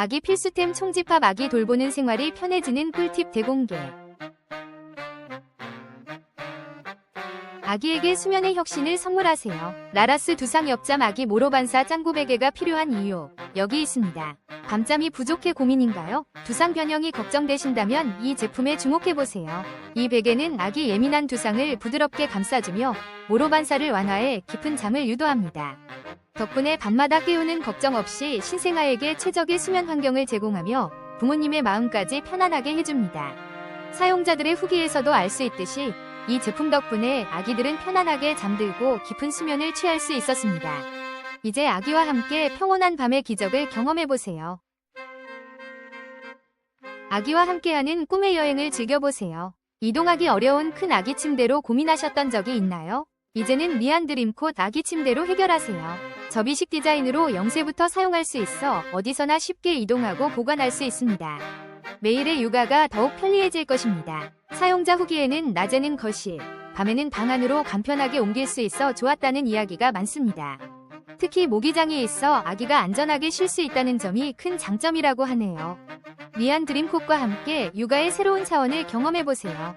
아기 필수템 총집합 아기 돌보는 생활이 편해지는 꿀팁 대공개. 아기에게 수면의 혁신을 선물하세요. 라라스 두상 옆잠 아기 모로반사 짱구 베개가 필요한 이유. 여기 있습니다. 밤잠이 부족해 고민인가요? 두상 변형이 걱정되신다면 이 제품에 주목해보세요. 이 베개는 아기 예민한 두상을 부드럽게 감싸주며 모로반사를 완화해 깊은 잠을 유도합니다. 덕분에 밤마다 깨우는 걱정 없이 신생아에게 최적의 수면 환경을 제공하며 부모님의 마음까지 편안하게 해줍니다. 사용자들의 후기에서도 알 수 있듯이 이 제품 덕분에 아기들은 편안하게 잠들고 깊은 수면을 취할 수 있었습니다. 이제 아기와 함께 평온한 밤의 기적을 경험해보세요. 아기와 함께하는 꿈의 여행을 즐겨보세요. 이동하기 어려운 큰 아기 침대로 고민하셨던 적이 있나요? 이제는 미안 드림콧 아기 침대로 해결하세요. 접이식 디자인으로 0세부터 사용할 수 있어 어디서나 쉽게 이동하고 보관할 수 있습니다. 매일의 육아가 더욱 편리해질 것입니다. 사용자 후기에는 낮에는 거실, 밤에는 방 안으로 간편하게 옮길 수 있어 좋았다는 이야기가 많습니다. 특히 모기장이 있어 아기가 안전하게 쉴 수 있다는 점이 큰 장점이라고 하네요. 미안 드림콧과 함께 육아의 새로운 차원을 경험해보세요.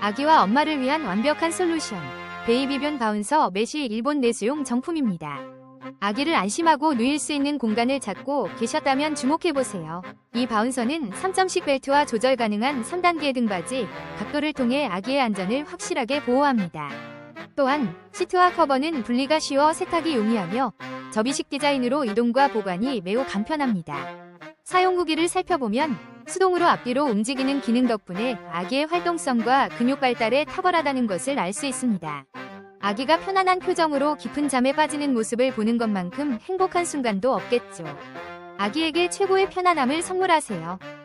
아기와 엄마를 위한 완벽한 솔루션. 베이비변 바운서 메쉬 일본 내수용 정품입니다. 아기를 안심하고 누일 수 있는 공간을 찾고 계셨다면 주목해보세요. 이 바운서는 3점식 벨트와 조절 가능한 3단계 등받이, 각도를 통해 아기의 안전을 확실하게 보호합니다. 또한 시트와 커버는 분리가 쉬워 세탁이 용이하며 접이식 디자인으로 이동과 보관이 매우 간편합니다. 사용 후기를 살펴보면 수동으로 앞뒤로 움직이는 기능 덕분에 아기의 활동성과 근육 발달에 탁월하다는 것을 알 수 있습니다. 아기가 편안한 표정으로 깊은 잠에 빠지는 모습을 보는 것만큼 행복한 순간도 없겠죠. 아기에게 최고의 편안함을 선물하세요.